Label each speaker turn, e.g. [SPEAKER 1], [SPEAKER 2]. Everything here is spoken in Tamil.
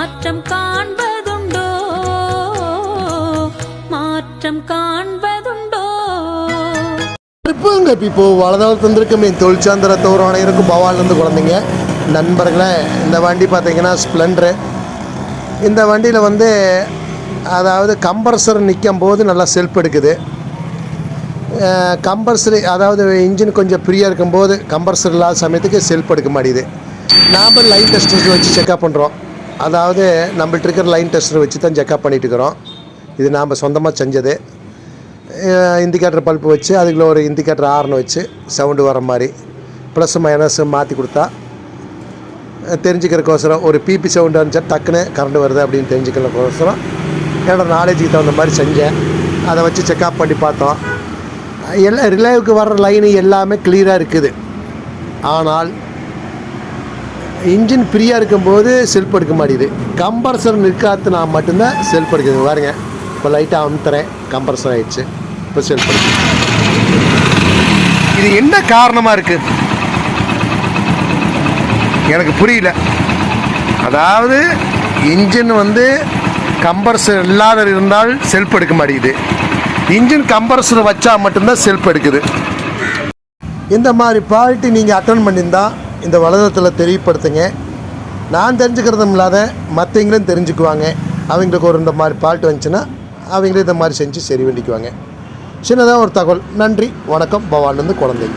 [SPEAKER 1] மாற்றம் காண்பதுண்டோ? மாற்றம் காண்பதுண்டோ?
[SPEAKER 2] இருப்பாங்க இப்போ வளதால் தந்திருக்கும் என் தொழிற்சாந்திர தோறான இருக்கும் பவாலேருந்து குழந்தைங்க. நண்பர்களே இந்த வண்டி பார்த்தீங்கன்னா ஸ்ப்ளெண்டரு. இந்த வண்டியில் வந்து அதாவது கம்ப்ரஸர் நிற்கும் போது நல்லா செல்ஃப் எடுக்குது. கம்பல்சரி அதாவது இன்ஜின் கொஞ்சம் ஃப்ரீயாக இருக்கும்போது கம்பல்சரி இல்லாத சமயத்துக்கு செல்ஃப் எடுக்க மாட்டேங்குது. நாம் லைன் டெஸ்ட் வச்சு செக்அப் பண்ணுறோம் அதாவது நம்மள்ட்ட இருக்கிற லைன் டெஸ்டர் வச்சு தான் செக்அப் பண்ணிட்டு இருக்கிறோம் இது நாம் சொந்தமாக செஞ்சது. இண்டிகேட்டர் பல்ப் வச்சு அதுக்குள்ள ஒரு இண்டிகேட்டர் ஆர்னு வச்சு சவுண்டு வர மாதிரி ப்ளஸ் மைனஸ் மாற்றி கொடுத்தா அஹ் தெரிஞ்சுக்கிறக்கோசரம் ஒரு பிபி சவுண்டு இருந்துச்சா டக்குன்னு கரண்ட் வருது அப்படின்னு தெரிஞ்சுக்கிறக்கோசரம் என்னோட நாலேஜுக்கு தகுந்த மாதிரி செஞ்சேன். அதை வச்சு செக்அப் பண்ணி பார்த்தோம். எல்லா ரிலேவுக்கு வர்ற லைனு எல்லாமே கிளியராக இருக்குது. ஆனால் இன்ஜின் ஃப்ரீயாக இருக்கும்போது செல்ஃப் எடுக்க மாட்டேங்குது. கம்ப்ரஸர் நிற்காத்துனா மட்டும்தான் செல்ஃப் எடுக்குது. பாருங்க. இப்போ லைட்டாக அமுத்துறேன். கம்ப்ரஸர் ஆயிடுச்சு. இப்போ செல்ஃப் எடுக்குது. இது என்ன காரணமாக இருக்குது எனக்கு புரியல. அதாவது இன்ஜின் வந்து கம்பர்சர் இல்லாத இருந்தால் செல்ஃப் எடுக்க மாட்டேங்குது. இன்ஜின் கம்பர்சர் வச்சா மட்டும்தான் செல்ஃப் எடுக்குது. இந்த மாதிரி பால்ட்டு நீங்கள் அட்டன் பண்ணியிருந்தா இந்த வளதத்தில் தெரியப்படுத்துங்க. நான் தெரிஞ்சுக்கிறதும் இல்லாத மற்றவங்களும் தெரிஞ்சுக்குவாங்க. அவங்களுக்கு ஒரு இந்த மாதிரி பால்ட் வந்துச்சுன்னா அவங்களும் இந்த மாதிரி செஞ்சு சரி பண்ணிக்குவாங்க. சின்னதாக ஒரு தகவல். நன்றி வணக்கம். பவான்லேருந்து குழந்தை.